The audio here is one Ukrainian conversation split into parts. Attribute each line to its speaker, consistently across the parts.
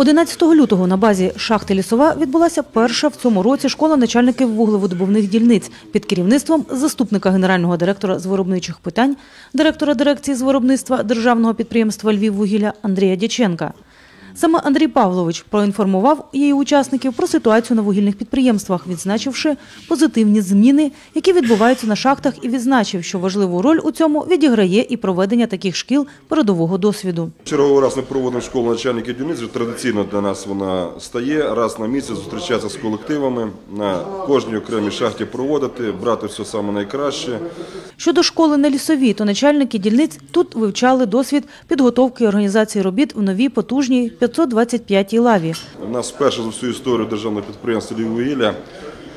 Speaker 1: 11 лютого на базі шахти Лісова відбулася перша в цьому році школа начальників вуглеводобувних дільниць під керівництвом заступника генерального директора з виробничих питань, директора дирекції з виробництва державного підприємства Львіввугілля Андрія Дяченка. Саме Андрій Павлович проінформував її учасників про ситуацію на вугільних підприємствах, відзначивши позитивні зміни, які відбуваються на шахтах, і відзначив, що важливу роль у цьому відіграє і проведення таких шкіл передового досвіду.
Speaker 2: Черговий раз ми проводимо школу начальників дільниць. Традиційно для нас вона стає раз на місяць зустрічатися з колективами, на кожній окремій шахті проводити, брати все саме найкраще.
Speaker 1: Щодо школи на лісовій, то начальники дільниць тут вивчали досвід підготовки і організації робіт в новій потужній 525-й лаві.
Speaker 2: У нас вперше за всю історію державного підприємства «Львіввугілля»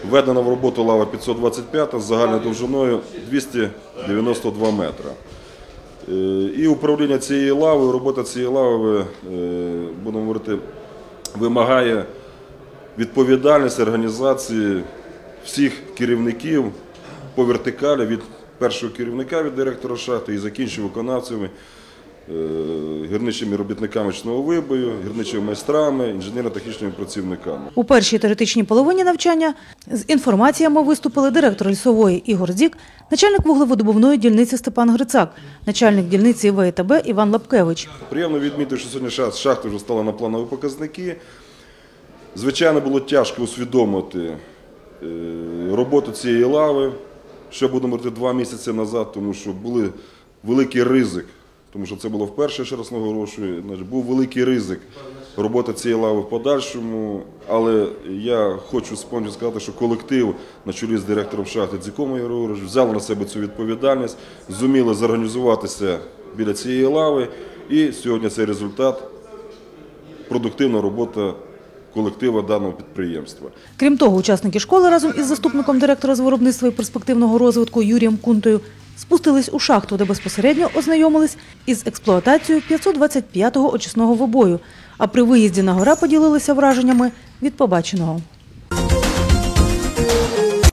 Speaker 2: введена в роботу лава 525 з загальною довжиною 292 метра. Е, І управління цією лавою, робота цієї лави, е, будемо говорити, вимагає відповідальності організації всіх керівників по вертикалі від першого керівника від директора шахти і закінчив виконавцями, гірничими робітниками ручного вибою, гірничими майстрами, інженерно-технічними працівниками.
Speaker 1: У першій теоретичній половині навчання з інформаціями виступили директор лісової Ігор Зік, начальник вуглеводобувної дільниці Степан Грицак, начальник дільниці ВТБ Іван Лапкевич.
Speaker 2: Приємно відмітити, що сьогодні шах- шахти вже стали на планові показники. Звичайно, було тяжко усвідомити е, роботу цієї лави, що будемо говорити два місяці назад, тому що були великий ризик, тому що це було вперше, ще раз наголошую, був великий ризик роботи цієї лави в подальшому. Але я хочу спонжі сказати, що колектив на чолі з директором шахти Дзіком Ігорем взяли на себе цю відповідальність, зуміли зорганізуватися біля цієї лави. І сьогодні цей результат продуктивна робота колектива даного підприємства.
Speaker 1: Крім того, учасники школи разом із заступником директора з виробництва і перспективного розвитку Юрієм Кунтою спустились у шахту, де безпосередньо ознайомились із експлуатацією 525-го очисного вобою, а при виїзді на гора поділилися враженнями від побаченого.